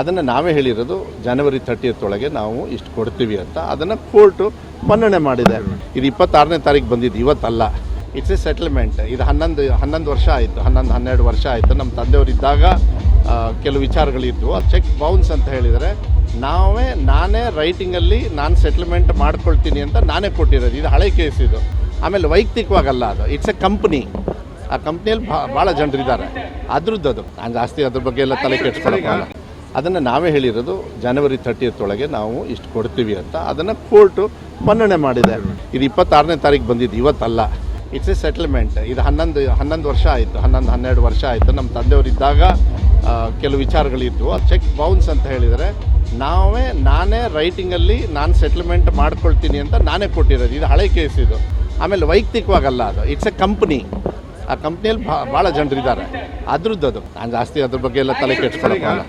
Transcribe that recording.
ಅದನ್ನು ನಾವೇ ಹೇಳಿರೋದು ಜನವರಿ ತರ್ಟಿಯತ್ ಒಳಗೆ ನಾವು ಇಷ್ಟು ಕೊಡ್ತೀವಿ ಅಂತ. ಅದನ್ನು ಕೋರ್ಟು ಮನ್ನಣೆ ಮಾಡಿದೆ. ಇದು ಇಪ್ಪತ್ತಾರನೇ ತಾರೀಕು ಬಂದಿದ್ದು, ಇವತ್ತಲ್ಲ. ಇಟ್ಸ್ ಎ ಸೆಟಲ್ಮೆಂಟ್ ಇದು ಹನ್ನೊಂದು ಹನ್ನೊಂದು ವರ್ಷ ಆಯಿತು, ಹನ್ನೊಂದು, ಹನ್ನೆರಡು ವರ್ಷ ಆಯಿತು. ನಮ್ಮ ತಂದೆಯವರಿದ್ದಾಗ ಕೆಲವು ವಿಚಾರಗಳಿದ್ವು. ಚೆಕ್ ಬೌನ್ಸ್ ಅಂತ ಹೇಳಿದರೆ, ನಾವೇ, ನಾನೇ ರೈಟಿಂಗಲ್ಲಿ ನಾನು ಸೆಟಲ್ಮೆಂಟ್ ಮಾಡ್ಕೊಳ್ತೀನಿ ಅಂತ ನಾನೇ ಕೊಟ್ಟಿರೋದು. ಇದು ಹಳೆ ಕೇಸ್ ಇದು. ಆಮೇಲೆ ವೈಯಕ್ತಿಕವಾಗಲ್ಲ ಅದು. ಇಟ್ಸ್ ಎ ಕಂಪ್ನಿ ಆ ಕಂಪ್ನಿಯಲ್ಲಿ ಭಾಳ ಜನರಿದ್ದಾರೆ. ಅದ್ರದ್ದು ಅದು ನಾನು ಜಾಸ್ತಿ ಅದ್ರ ಬಗ್ಗೆ ಎಲ್ಲ ತಲೆ ಕೆಡ್ಸ್ಕೊಳಕ್ಕಲ್ಲ ಅದನ್ನು ನಾವೇ ಹೇಳಿರೋದು ಜನವರಿ ಒಳಗೆ ನಾವು ಇಷ್ಟು ಕೊಡ್ತೀವಿ ಅಂತ. ಅದನ್ನು ಕೋರ್ಟು ಮನ್ನಣೆ ಮಾಡಿದೆ. ಇದು ಇಪ್ಪತ್ತಾರನೇ ತಾರೀಕು ಬಂದಿದ್ದು ಇವತ್ತಲ್ಲ. ಇಟ್ಸ್ ಎ ಸೆಟಲ್ಮೆಂಟ್ ಇದು ಹನ್ನೊಂದು ಹನ್ನೊಂದು ವರ್ಷ ಆಯಿತು. ಹನ್ನೊಂದು, ಹನ್ನೆರಡು ವರ್ಷ ಆಯಿತು. ನಮ್ಮ ತಂದೆಯವರಿದ್ದಾಗ ಕೆಲವು ವಿಚಾರಗಳಿದ್ವು. ಚೆಕ್ ಬೌನ್ಸ್ ಅಂತ ಹೇಳಿದರೆ, ನಾವೇ, ನಾನೇ ರೈಟಿಂಗಲ್ಲಿ ನಾನು ಸೆಟಲ್ಮೆಂಟ್ ಮಾಡ್ಕೊಳ್ತೀನಿ ಅಂತ ನಾನೇ ಕೊಟ್ಟಿರೋದು. ಇದು ಹಳೆ ಕೇಸ್ ಇದು. ಆಮೇಲೆ ವೈಯಕ್ತಿಕವಾಗಲ್ಲ ಅದು. ಇಟ್ಸ್ ಎ ಕಂಪ್ನಿ ಆ ಕಂಪ್ನಿಯಲ್ಲಿ ಭಾಳ ಜನರಿದ್ದಾರೆ. ಅದ್ರದ್ದು ಅದು ನಾನು ಜಾಸ್ತಿ ಅದ್ರ ಬಗ್ಗೆ ಎಲ್ಲ ತಲೆ ಕೆಡ್ಸ್ಕೊಳಕ್ಕಲ್ಲ